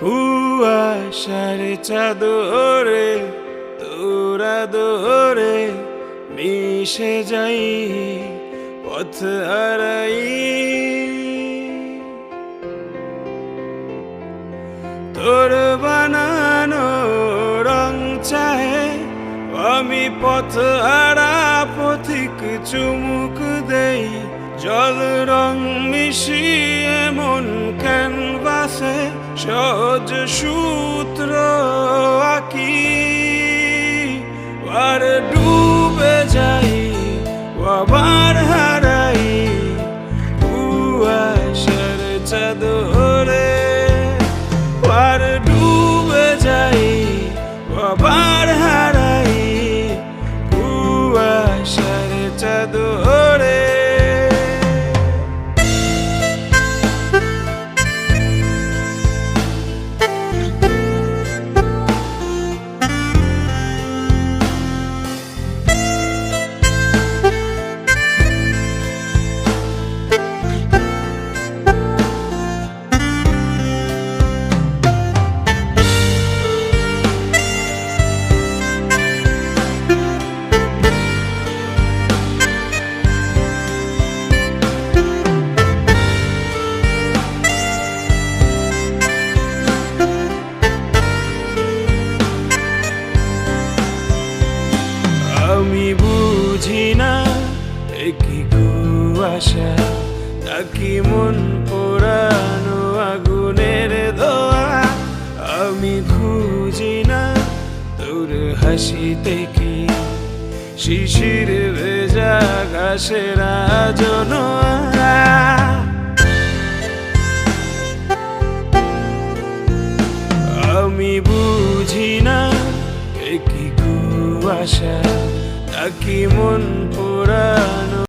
কুয়াশার চাদরে তোরা দোরে মিশে যাই পথ হারাই। তোর বানানো রং চাহে, আমি পথ হারা, পথিক চুমুক দেই। জল রং মিশিয়ে মন ক্যানভাসে সহজ সূত্র আঁকি আর ডুবে যাই আবার হারাই। কুয়াশার চাদরে আর ডুবে যাই আবার আমি বুঝি না একই কুয়াশা তাকি মন পোড়ানো আগুনের দোয়া আমি খুঁজি না, তোর হাসি থেকে শিশির ভেজা ঘাসের আজনোয়া আমি বুঝি না, এ কি কুয়াশা নাকি মন পোড়ানো